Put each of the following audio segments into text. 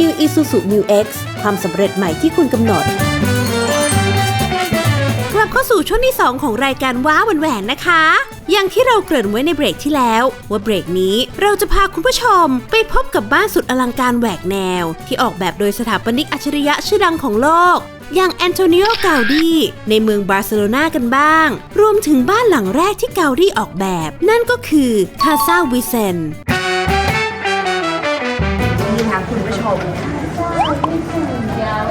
New Isuzu Mu X ความสำเร็จใหม่ที่คุณกำหนด กลับเข้าสู่ช่วงที่ 2 ของรายการว้าวันแหวนนะคะ อย่างที่เราเกริ่นไว้ในเบรกที่แล้ว ว่าเบรกนี้เราจะพาคุณผู้ชมไปพบกับบ้านสุดอลังการแหวกแนว ที่ออกแบบโดยสถาปนิกอัจฉริยะชื่อดังของโลกอย่างแอนโทนิโอกาดีในเมืองบาร์เซโลนากันบ้าง รวมถึงบ้านหลังแรกที่กาดีออกแบบ นั่นก็คือคาซาวิเซน คุณผู้ชม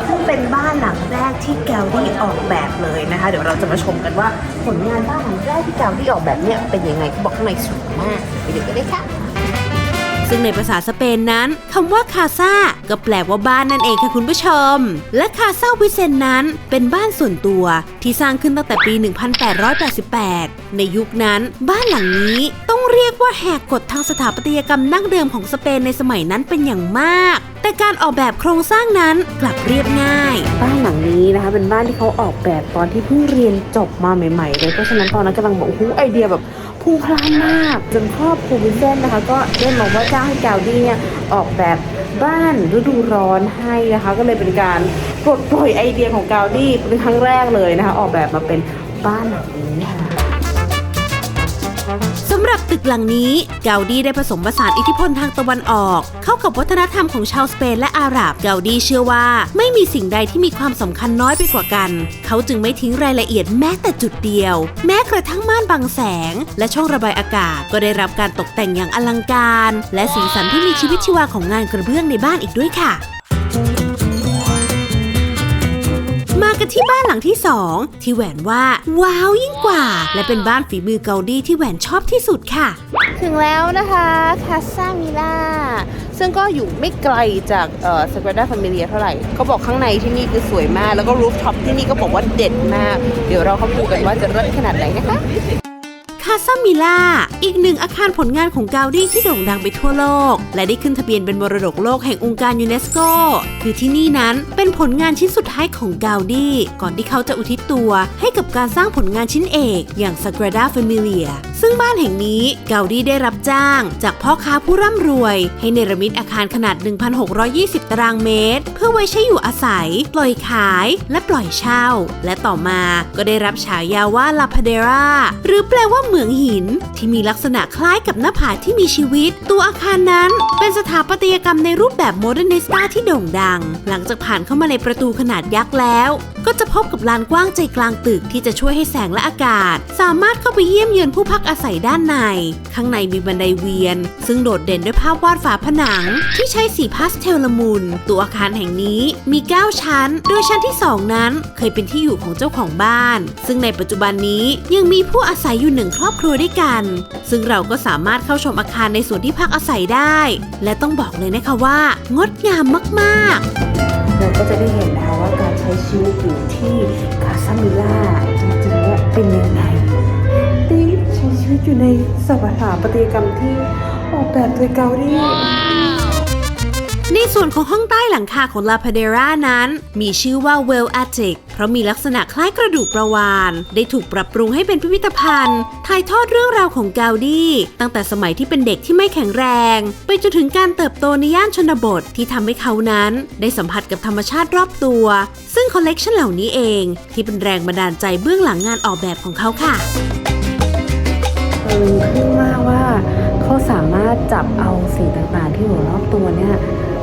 ซึ่งเป็นบ้านหลังแรกที่แกลลี่ออกแบบเลยนะคะ เดี๋ยวเราจะมาชมกันว่าผลงานบ้านหลังแรกที่แกลลี่ออกแบบเนี่ยเป็นยังไงเขาบอกข้างในสวยมากไปดูกันเลยค่ะ ซึ่งในภาษาสเปนนั้นคำว่าคาซาก็แปลว่าบ้านนั่นเองค่ะคุณผู้ชม และคาซาวิเซนนั้นเป็นบ้านส่วนตัวที่สร้างขึ้นตั้งแต่ปี 1888 ในยุคนั้นบ้านหลังนี้ต้องเรียกว่าแหกกฎทางสถาปัตยกรรมดั้งเดิมของสเปนในสมัยนั้นเป็นอย่างมาก แต่การออกแบบโครงสร้างนั้นกลับเรียบง่าย บ้านหลังนี้นะคะเป็นบ้านที่เขาออกแบบตอนที่เพิ่งเรียนจบมาใหม่ ๆ เลยเพราะฉะนั้นตอนนั้นกำลังบอกหูไอเดียแบบ พุ่งพล่ามาก จนครอบครูวินเซนต์นะคะ ก็ได้มาว่าจ้างให้แกวดี้เนี่ยออกแบบบ้านฤดูร้อนให้นะคะ ก็เลยเป็นการปลดปล่อยไอเดียของแกวดี้เป็นครั้งแรกเลยนะคะ ออกแบบมาเป็นบ้านหลังนี้ค่ะ ตึกหลังนี้เกาดีได้ผสมผสานอิทธิพลทางตะวันออก เข้ากับวัฒนธรรมของชาวสเปนและอาหรับเกาดีเชื่อว่า ไม่มีสิ่งใดที่มีความสำคัญน้อยไปกว่ากัน เขาจึงไม่ทิ้งรายละเอียดแม้แต่จุดเดียว แม้กระทั่งม่านบังแสง และช่องระบายอากาศก็ได้รับการตกแต่งอย่างอลังการ และสีสันที่มีชีวิตชีวาของงานกระเบื้องในบ้านอีกด้วยค่ะ ที่บ้านหลังที่สองที่แหวนว่า ว้าวยิ่งกว่า และเป็นบ้านฝีมือเกาดีที่แหวนชอบที่สุดค่ะ ถึงแล้วนะคะคาซามิล่าซึ่งก็อยู่ไม่ไกลจากเอ่อสเปรดาฟามิเลียเท่าไหร่เขาบอกข้างในที่นี่คือสวยมาก แล้วก็รูฟท็อปที่นี่ก็บอกว่าเด็ดมาก เดี๋ยวเราเข้าไปดูกันว่าจะเลิศขนาดไหนนะคะาซามิล่า อีกหนึ่งอาคารผลงานของกาวดีที่โด่งดังไปทั่วโลก และได้ขึ้นทะเบียนเป็นมรดกโลกแห่งองค์การยูเนสโก คือที่นี่นั้นเป็นผลงานชิ้นสุดท้ายของกาวดีก่อนที่เขาจะอุทิศตัวให้กับการสร้างผลงานชิ้นเอกอย่าง Sagrada Familia ซึ่งบ้านแห่งนี้เกาดีได้รับจ้าง จากพ่อค้าผู้ร่ำรวย ให้เนรมิตอาคารขนาด 1,620 ตารางเมตร เพื่อไว้ใช้อยู่อาศัย ปล่อยขายและปล่อยเช่า และต่อมาก็ได้รับฉายาว่าลาพาเดราหรือแปลว่าเหมืองหิน ที่มีลักษณะคล้ายกับหน้าผาที่มีชีวิต ตัวอาคารนั้นเป็นสถาปัตยกรรมในรูปแบบโมเดิร์นิสต้าที่โด่งดัง หลังจากผ่านเข้ามาในประตูขนาดยักษ์แล้ว ก็จะพบกับลานกว้างใจกลางตึกที่จะช่วยให้แสงและอากาศ สามารถเข้าไปเยี่ยมเยือนผู้พักอาศัยด้านใน ข้างในมีบันไดเวียน ซึ่งโดดเด่นด้วยภาพวาดฝาผนัง ที่ใช้สีพาสเทลละมุน ตัวอาคารแห่งนี้มี 9 ชั้น โดยชั้นที่ 2 นั้น เคยเป็นที่อยู่ของเจ้าของบ้าน ซึ่งในปัจจุบันนี้ยังมีผู้อาศัยอยู่หนึ่งครอบครัวด้วยกัน ซึ่งเราก็สามารถเข้าชมอาคารในส่วนที่พักอาศัยได้ และต้องบอกเลยนะคะว่า งดงามมากๆ เราก็จะได้เห็นนะคะว่าการใช้ชีวิตอยู่ที่คาซามิล่าจริงๆเนี่ยเป็นยังไง ตอยู่ในสถาปัตยกรรมที่ออกแบบโดยเกาหลีในส่วนของห้องใต้หลังคาของลาพาเดรานั้น มีชื่อว่า Well Attic เพราะมีลักษณะคล้ายกระดูกประวานได้ถูกปรับปรุงให้เป็นพิพิธภัณฑ์ถ่ายทอดเรื่องราวของเกาดีตั้งแต่สมัยที่เป็นเด็กที่ไม่แข็งแรง ไปจนถึงการเติบโตในย่านชนบทที่ทำให้เขานั้น ได้สัมผัสกับธรรมชาติรอบตัว ซึ่งคอลเลกชันเหล่านี้เอง ที่เป็นแรงบันดาลใจเบื้องหลังงานออกแบบของเขาค่ะ ตะลึงขึ้นมากว่าเขาสามารถจับเอาสิ่งต่างๆที่อยู่รอบตัวเนี่ย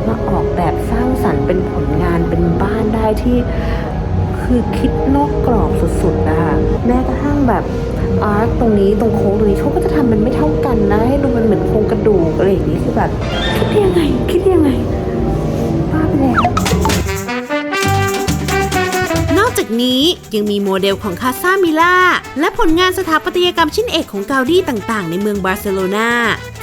มาออกแบบสร้างสรรค์เป็นผลงานเป็นบ้านได้ที่คือคิดนอกกรอบสุดๆนะคะแม้กระทั่งแบบอาร์ตตรงนี้ตรงโค้งตรงนี้เขาก็จะทำมันไม่เท่ากันนะ ให้ดูมันเหมือนโครงกระดูกอะไรอย่างนี้คือแบบคิดได้ยังไง คิดได้ยังไง ยังมีโมเดลของคาซามิล่าและผลงานสถาปัตยกรรมชิ้นเอกของกาดีต่างๆ ในเมืองบาร์เซโลนา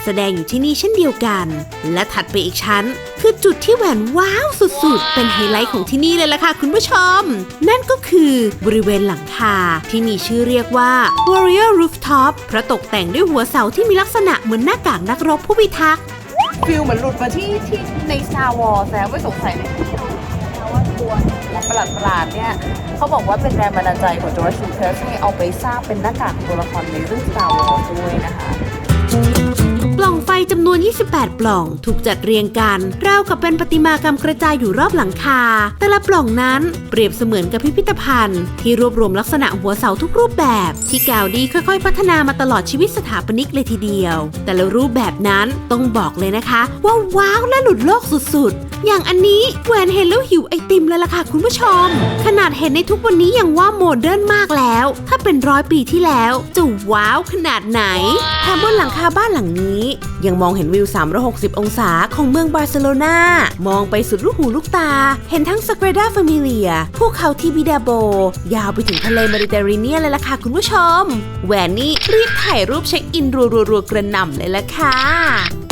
แสดงอยู่ที่นี่เช่นเดียวกัน และถัดไปอีกชั้น คือจุดที่แหวนว้าวสุดๆ เป็นไฮไลท์ของที่นี่เลยล่ะค่ะคุณผู้ชม นั่นก็คือบริเวณหลังคาที่มีชื่อเรียกว่า Warrior Rooftop เพราะตกแต่งด้วยหัวเสาที่มีลักษณะเหมือนหน้ากากนักรบผู้พิทักษ์ฟิลเหมือนหลุดมาที่ที่ใน Star Wars แล้วไม่สงสัยเลย ว่าตัวประหลาดประหลาดเนี่ยเขาบอกว่าเป็นแรงบันดาลใจของจอร์จลูคัสให้เอาไปสร้างเป็นหน้ากากตัวละครในเรื่อง Star Wars ด้วยนะคะปล่องไฟจำนวน 28 ปล่องถูกจัดเรียงกัน ราวกับเป็นประติมากรรมกระจายอยู่รอบหลังคา แต่ละปล่องนั้นเปรียบเสมือนกับพิพิธภัณฑ์ ที่รวบรวมลักษณะหัวเสาทุกรูปแบบ ที่กาวดีค่อยๆ พัฒนามาตลอดชีวิตสถาปนิกเลยทีเดียว แต่ละรูปแบบนั้นต้องบอกเลยนะคะ ว่าว้าวและหลุดโลกสุดๆ อย่างอันนี้แหวนเห็นแล้วหิวไอติมเลยล่ะค่ะคุณผู้ชม ขนาดเห็นในทุกวันนี้ยังว่าโมเดิร์นมากแล้ว ถ้าเป็นร้อยปีที่แล้ว จะว้าวขนาดไหนแถมบนหลังคาบ้านหลังนี้ ยังมองเห็นวิว 360 องศาของเมืองบาร์เซโลนามองไปสุดลูกหูลูกตา เห็นทั้งส a กรดา f ฟมิเลียภูเขาทิบิดาโบ ยาวไปถึงทะเลเมดิเตอร์เรเนียนเลยล่ะค่ะคุณผู้ชมแหวนนี่รีบถ่ายรูปเช็คอินรัวๆกระหน่ำเลยล่ะค่ะ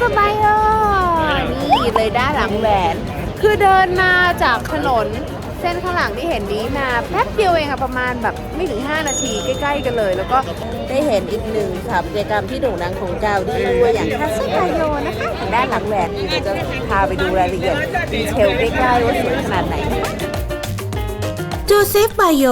สบายโอนี่เลยด้านหลังแหวน คือเดินมาจากถนนเส้นข้างหลังที่เห็นนี้มาแป๊บเดียวเองอะประมาณแบบไม่ถึง 5 นาทีใกล้ ๆ กันเลย แล้วก็ได้เห็นอีกหนึ่งสถาปัตยกรรมที่โด่งดังของเกาดีด้วยอย่างคาสบายโอนะคะด้านหลังแหวนนี่เดี๋ยวจะพาไปดูรายละเอียดดีเทลใกล้ๆว่าสวยขนาดไหน โจเซฟบาโย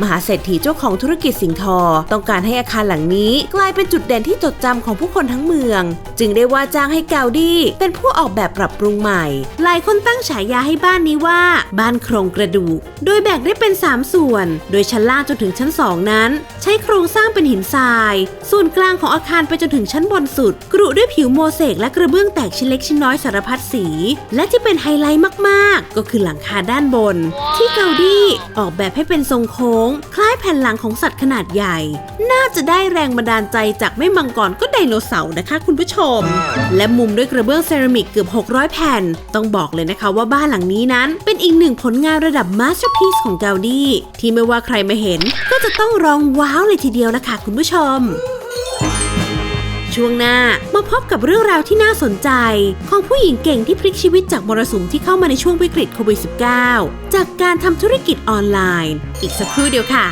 มหาเศรษฐีเจ้าของธุรกิจสิงทอ ต้องการให้อาคารหลังนี้ กลายเป็นจุดเด่นที่จดจำของผู้คนทั้งเมือง จึงได้ว่าจ้างให้กาวดี้เป็นผู้ออกแบบปรับปรุงใหม่ หลายคนตั้งฉายาให้บ้านนี้ว่า บ้านโครงกระดูก โดยแบ่งได้เป็น 3 ส่วน โดยชั้นล่างจนถึงชั้น 2 นั้น ใช้โครงสร้างเป็นหินทราย ส่วนกลางของอาคารไปจนถึงชั้นบนสุด กรุด้วยผิวโมเสกและกระเบื้องแตกชิ้นเล็กชิ้นน้อยสารพัดสี และที่เป็นไฮไลท์มากๆ ก็คือหลังคาด้านบน ที่เกาดี้ออกแบบให้เป็นทรงโค้ง คล้ายแผ่นหลังของสัตว์ขนาดใหญ่ น่าจะได้แรงบันดาลใจจากไม่มังกรก็ไดโนเสาร์นะคะคุณผู้ชม และมุมด้วยกระเบื้องเซรามิกเกือบ 600 แผ่น ต้องบอกเลยนะคะว่าบ้านหลังนี้นั้น เป็นอีกหนึ่งผลงานระดับมาสเตอร์พีซของเกาดี้ที่ไม่ว่าใครมาเห็น ก็จะต้องร้องว้าวเลยทีเดียวละค่ะคุณผู้ชม ช่วงหน้ามาพบกับเรื่องราวที่น่าสนใจ ของผู้หญิงเก่งที่พลิกชีวิตจากมรสุมที่เข้ามาในช่วงวิกฤตโควิด -19 จากการทำธุรกิจออนไลน์ อีกสักครู่เดียวค่ะ